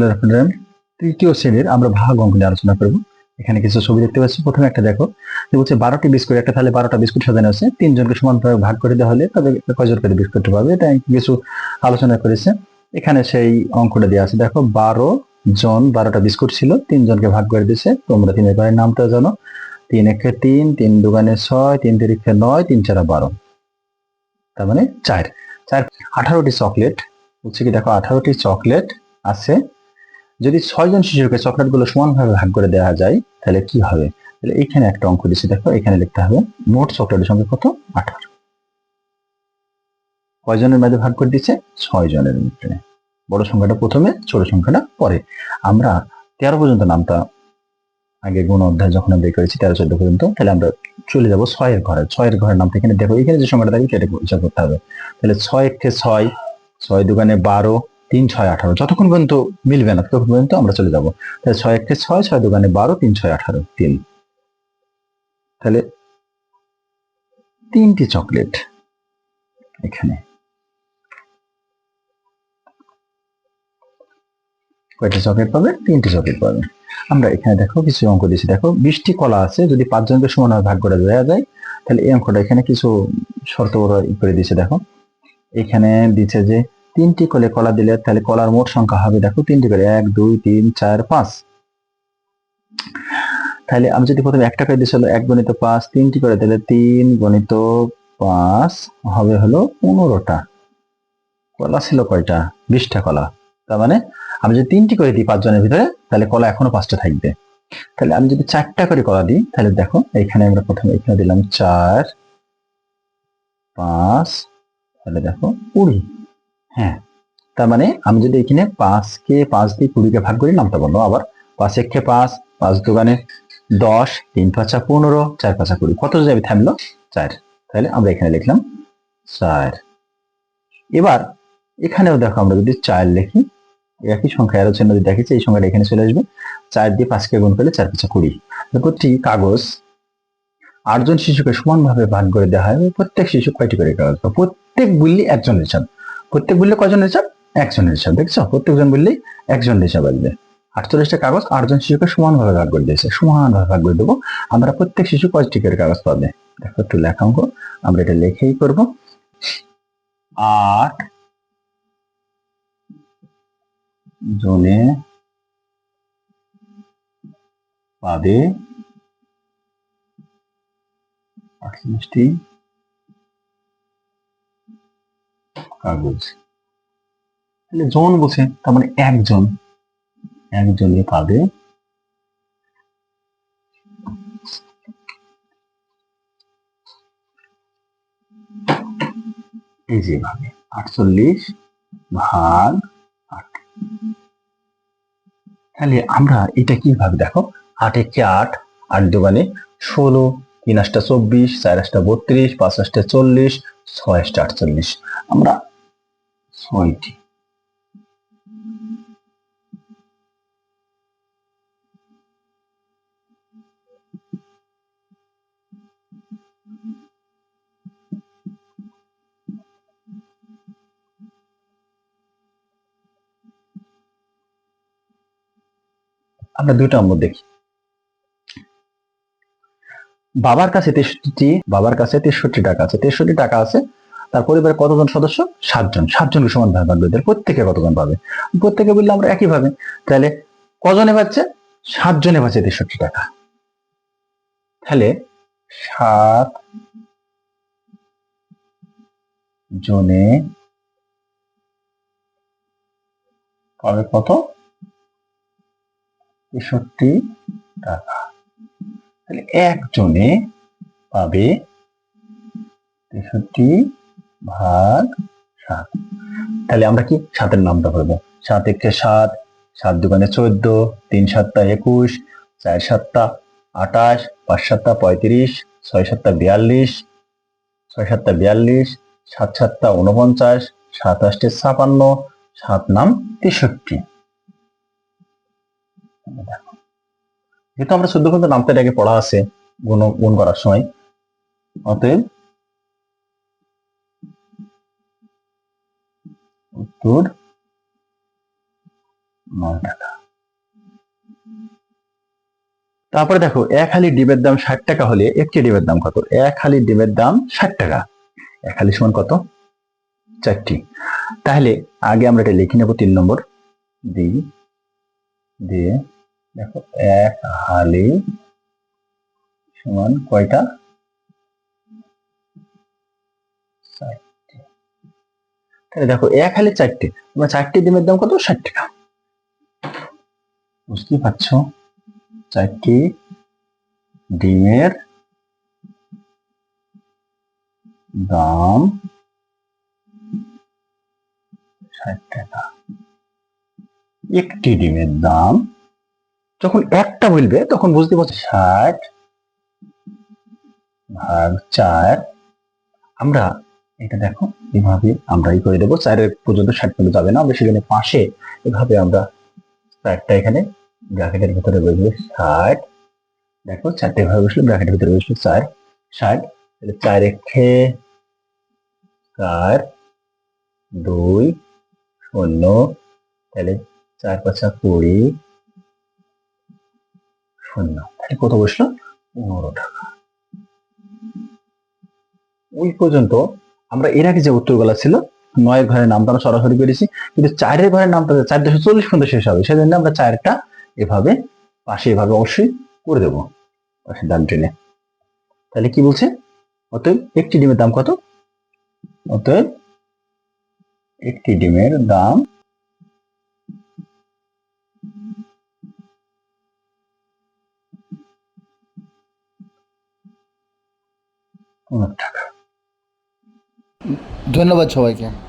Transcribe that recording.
Friend তৃতীয় শ্রেণির আমরা ভাগ অঙ্ক নিয়ে আলোচনা করব। এখানে কিছু ছবি দেখতে পাচ্ছি। প্রথমে একটা দেখো। যে বলছে বারোটি বিস্কুট, একটা তাহলে বারোটা বিস্কুট সাজানো আছে। তিনজনকে সমানভাবে ভাগ করে দেওয়া হলে তবে কয়জন করে বিস্কুট পাবে? এটা কিছু আলোচনা করেছে। এখানে সেই অঙ্কটা দেওয়া আছে। দেখো, বারো জন বারোটা বিস্কুট ছিল, তিনজনকে ভাগ করে দিয়েছে। তোমরা তিনের ঘরের নামটা জানো। তিন একে তিন তিন দুগানে ছয়, তিন তিরিখে নয়, তিন চারা বারো। তার মানে চার। চার, আঠারোটি চকলেট। হচ্ছে কি, দেখো, আঠারোটি চকলেট আছে। যদি ছয়জন শিশুকে চকলেটগুলো সমানভাবে ভাগ করে দেওয়া যায়, তাহলে কি হবে? তাহলে এখানে একটা অঙ্ক দিচ্ছি দেখো, এখানে লিখতে হবে মোট চকলেটের সংখ্যা কত? আঠারো। কয়জনের মধ্যে ভাগ করে দিচ্ছে ছয় জনের মধ্যে। বড় সংখ্যাটা প্রথমে, ছোট সংখ্যাটা পরে। আমরা তেরো পর্যন্ত নামটা আগে গুণ অধ্যায় যখন আমরা করেছি, তেরো চোদ্দ পর্যন্ত, তাহলে আমরা চলে যাব ছয়ের ঘরে। ছয়ের ঘরের নামটা এখানে দেখো, এখানে যে সংখ্যাটা থাকবে সেটা হিসাব করতে হবে। তাহলে ছয় একে ছয় ছয় দোকানে বারো তিন, ছয়, আঠারো। যতক্ষণ পর্যন্ত মিলবে না, ততক্ষণ পর্যন্ত আমরা চলে যাব। তাহলে ছয় একে ছয় ছয় দোকানে বারো, তিন, ছয়, আঠারো, তিন। তাহলে তিনটি চকলেট এখানে। কয়টা চকলেট পাবে? তিনটি চকলেট পাবে। আমরা এখানে দেখো, কিছু অঙ্ক দিয়েছি। দেখো, বিশটি কলা আছে, যদি পাঁচজনকে সমানভাবে ভাগ করে দেওয়া যায়, তাহলে এই অঙ্কটা এখানে কিছু শর্ত করে দিয়েছে। দেখো, এখানে দিচ্ছে যে তিনটি করে কলা দিলে তাহলে কলার মোট সংখ্যা হবে, দেখো তিনটি করে, এক, দুই, তিন, চার, পাঁচ। তাহলে আমি যদি প্রথমে একটা করে দিয়েছিল এক গণিত পাঁচ, তিনটি করে দিলে তিন গণিত পাঁচ হবে হলো পনেরোটা। কলা ছিল কয়টা? বিশটা কলা। তার মানে আমি যদি তিনটি করে দিই পাঁচজনের ভিতরে, তাহলে কলা এখনও পাঁচটা থাকবে। তাহলে আমি যদি চারটা করে কলা দিই, তাহলে দেখো এখানে আমরা প্রথমে এখানে দিলাম চার, পাঁচ, তাহলে দেখো কুড়ি। হ্যাঁ তার মানে আমি যদি এখানে পাঁচকে পাঁচ দিয়ে কুড়িকে ভাগ করি, নামটা বলব আবার। পাঁচ একে পাঁচ পাঁচ দোকানে দশ, তিন পাঁচা পনেরো, চার পাঁচা কুড়ি। কত যাবে থামলো? চার। তাহলে আমরা এখানে লিখলাম চার। এবার এখানেও দেখো আমরা যদি চার লিখি, একই সংখ্যা এর চিহ্ন যদি দেখেছি এই সংখ্যাটা এখানে চলে আসবে। চার দিয়ে পাঁচকে গুণ করলে চার পাঁচা কুড়ি। প্রতি কাগজ আটজন শিশুকে সমানভাবে ভাগ করে দেওয়া হয় প্রত্যেক শিশু কয়টি করে কাগজ? প্রত্যেক একজনের হিসাব প্রত্যেক বললে কজনের হিসাব একজনের হিসাব, দেখছ? প্রত্যেকজন বললেই একজনের হিসাব আসবে। আটচল্লিশটা কাগজ আটজন শিশুকে সমানভাবে ভাগ করে দিয়েছে। সমানভাবে ভাগ করে দেবো। আমরা প্রত্যেক শিশু কয়টি করে কাগজ পাবে। দেখো একটু লেখা অঙ্ক আমরা এটা লেখেই করব। আট জনে পাবে আটচল্লিশটি কাগজ তাহলে জন বলছে, তার মানে একজন একজনে পাবে এই যে ভাবে আটচল্লিশ ভাগ আট। তাহলে আমরা এটা কীভাবে দেখো? আট একে আট? আট দোকানে ষোলো, তিন আটটা চব্বিশ, চার আটটা বত্রিশ, পাঁচ আটটা চল্লিশ, ছয় আটটা আটচল্লিশ। আমরা ছয়টি। আমরা দুইটা নম্বর দেখি। বাবার কাছে তেষট্টি, বাবার কাছে তেষট্টি টাকা আছে। তেষট্টি টাকা আছে তার পরিবারের কতজন সদস্য? সাতজন। সাতজনকে সমান ভাগ ভাগ করে প্রত্যেকে কতজন পাবে? প্রত্যেকে বললে আমরা একই ভাবে। তাহলে কজনে পাচ্ছে? সাতজনে পাচ্ছে তেষট্টি টাকা। তাহলে সাত জনে পাবে কত? তেষট্টি টাকা। তাহলে একজনে পাবে তেষট্টি ভাগ সাত। তাহলে আমরা কি সাতের নামটা করব সাত একে সাত সাত দোকানে চোদ্দ, তিন সাতটা একুশ, চার সাতটা আঠাশ, পাঁচ সাতটা পঁয়ত্রিশ, ছয় সাতটা বিয়াল্লিশ, ছয় সাতটা বিয়াল্লিশ, সাত সাতটা উনপঞ্চাশ সাত আষ্টে ছাপান্ন, সাত নাম তেষট্টি। যেহেতু আমরা চোদ্দ পর্যন্ত নামটা আগে পড়া আছে, গুণ গুণ করার সময়। অতএব উত্তর নয় টাকা তারপরে দেখো, এক হালি ডিমের দাম ষাট টাকা হলে একটি ডিমের দাম কত? এক হালি ডিমের দাম ষাট টাকা। এক হালি সমান কত? চারটি। তাহলে আগে আমরা এটা লিখে নেব তিন নম্বর। দিই। দিয়ে দেখো, এক হালি সমান কয়টা চারটি তাহলে দেখো এক হালে চারটে, তোমার চারটি ডিমের দাম কত? ষাট টাকা। বুঝতেই পারছ? চারটি ডিমের দাম ষাট টাকা। একটি ডিমের দাম যখন একটা বলবে, তখন বুঝতে পারছি, ষাট ভাগ চার, আমরা এটা দেখো এভাবে আমরা ই করে দেবো। চারের পর্যন্ত ষাট পর্যন্ত যাবে না, আমরা সেখানে পাশে এভাবে আমরা চারটা এখানে ব্র্যাকেটের ভিতরে বসবে ষাট। দেখো, চারটে ভাবে বসলে ব্র্যাকেটের ভিতরে বসবে চার ষাট, তাহলে চার একে চার, দুই, শূন্য, তাহলে চার পাঁচা কুড়ি, শূন্য। তাহলে কত বসল? পনেরো টাকা। ওই পর্যন্ত আমরা এর আগে যে উত্তরগুলো ছিল, নয়ের ঘরের নামটা আমরা সরাসরি করেছি কিন্তু চারের ঘরের নামটা চার দুশো চল্লিশ পর্যন্ত শেষ হবে, সেজন্য আমরা চারটা এভাবে পাশে এভাবে অবশ্যই করে দেবো ডান ট্রেনে তাহলে কি বলছে? অতএব একটি ডিমের দাম কত? অতএব একটি ডিমের দাম টাকা। ধন্যবাদ সবাইকে।